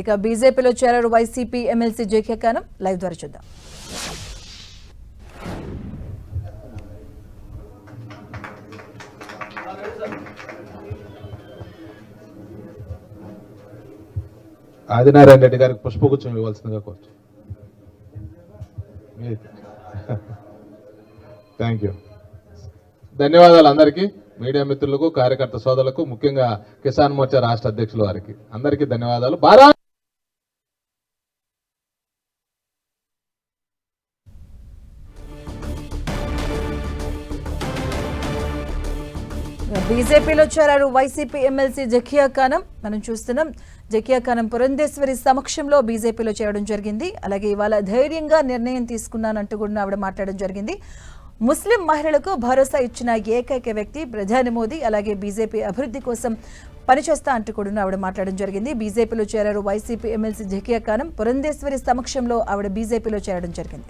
ఇక బీజేపీలో చేరారు YCP MLC JK Khanam. Live ద్వారా చూద్దాం. ఆదినారాయణ రెడ్డి గారికి పుష్పగుచ్చం ఇవ్వాల్సిందిగా కోరు థ్యాంక్ యూ ధన్యవాదాలు అందరికీ మీడియా మిత్రులకు కార్యకర్త సోదరులకు ముఖ్యంగా కిసాన్ మోర్చా రాష్ట్ర అధ్యక్షుల వారికి. అందరికీ ధన్యవాదాలు. భారత్ బీజేపీలో చేరారు వైసీపీ ఎమ్మెల్సీ జకియా ఖానం. మనం చూస్తున్నాం జకియా ఖానం పురంధేశ్వరి సమక్షంలో బీజేపీలో చేరడం జరిగింది. అలాగే ఇవాళ ధైర్యంగా నిర్ణయం తీసుకున్నానంటూ కూడా ఆవిడ మాట్లాడడం జరిగింది. ముస్లిం మహిళలకు భరోసా ఇచ్చిన ఏకైక వ్యక్తి ప్రధాని మోదీ అలాగే బీజేపీ అభివృద్ధి కోసం పనిచేస్తా అంటూ కూడా ఆవిడ మాట్లాడడం జరిగింది. బీజేపీలో చేరారు వైసీపీ ఎమ్మెల్సీ జకియా ఖానం పురంధేశ్వరి సమక్షంలో ఆవిడ బీజేపీలో చేరడం జరిగింది.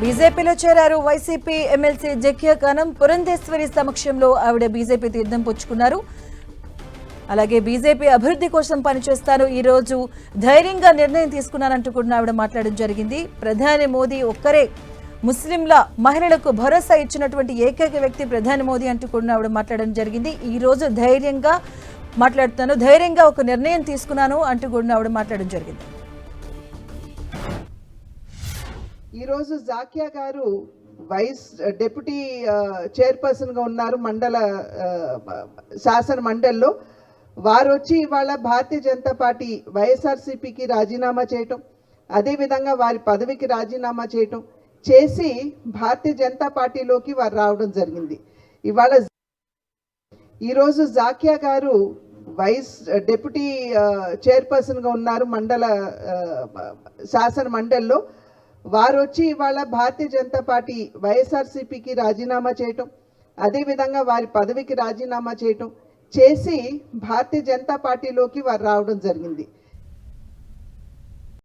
బీజేపీలో చేరారు వైసీపీ ఎమ్మెల్సీ జకియా పురంధేశ్వరి సమక్షంలో ఆవిడ బీజేపీ తీర్థం పుచ్చుకున్నారు. అలాగే బీజేపీ అభివృద్ధి కోసం పనిచేస్తాను. ఈ రోజు ధైర్యంగా నిర్ణయం తీసుకున్నానంటూ కూడా ఆవిడ మాట్లాడడం జరిగింది. ప్రధాని మోదీ ఒక్కరే ముస్లింల మహిళలకు భరోసా ఇచ్చినటువంటి ఏకైక వ్యక్తి ప్రధాని మోదీ అంటూ కూడా ఆవిడ మాట్లాడడం జరిగింది. ఈ రోజు ధైర్యంగా మాట్లాడుతాను. ధైర్యంగా ఒక నిర్ణయం తీసుకున్నాను అంటూ కూడా ఆవిడ మాట్లాడడం జరిగింది. ఈరోజు జాకియా గారు వైస్ డెప్యూటీ చైర్పర్సన్గా ఉన్నారు మండల శాసన మండలిలో. వారు వచ్చి ఇవాళ భారతీయ జనతా పార్టీ వైఎస్ఆర్సీపీకి రాజీనామా చేయటం అదేవిధంగా వారి పదవికి రాజీనామా చేయటం చేసి భారతీయ జనతా పార్టీలోకి వారు రావడం జరిగింది. ఇవాళ ఈరోజు జాకియా గారు వైస్ డెప్యూటీ చైర్పర్సన్గా ఉన్నారు మండల శాసన మండలిలో. వారు వచ్చి ఇవాళ భారతీయ జనతా పార్టీ వైఎస్ఆర్సీపీకి రాజీనామా చేయటం అదేవిధంగా వారి పదవికి రాజీనామా చేయటం చేసి భారతీయ జనతా పార్టీలోకి వారు రావడం జరిగింది.